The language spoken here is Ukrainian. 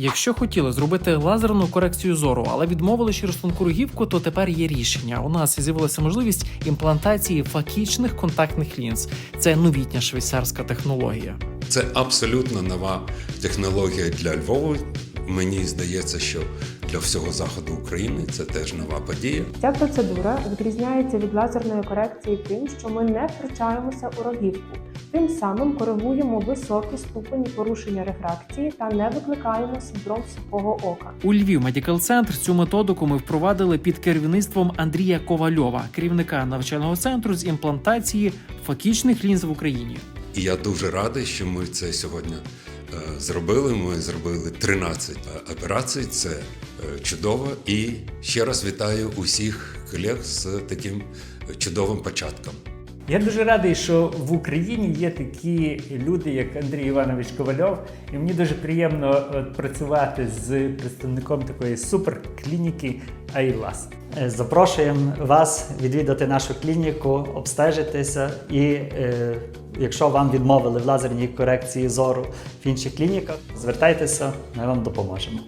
Якщо хотіли зробити лазерну корекцію зору, але відмовили через тонку рогівку, то тепер є рішення. У нас з'явилася можливість імплантації факічних контактних лінз. Це новітня швейцарська технологія. Це абсолютно нова технологія для Львова. Мені здається, що для всього заходу України це теж нова подія. Ця процедура відрізняється від лазерної корекції тим, що ми не втручаємося у рогівку. Тим самим коригуємо високі ступені порушення рефракції та не викликаємо синдром сухого ока. У Львів Медикал Центр цю методику ми впровадили під керівництвом Андрія Ковальова, керівника навчального центру з імплантації факічних лінз в Україні. І я дуже радий, що ми це сьогодні зробили. Ми зробили 13 операцій. Це е, чудово. І ще раз вітаю усіх колег з таким чудовим початком. Я дуже радий, що в Україні є такі люди, як Андрій Іванович Ковальов, і мені дуже приємно от, працювати з представником такої суперклініки Айлас. Е, Запрошуємо вас відвідати нашу клініку, обстежитися і е, якщо вам відмовили в лазерній корекції зору в інших клініках, звертайтеся, ми вам допоможемо.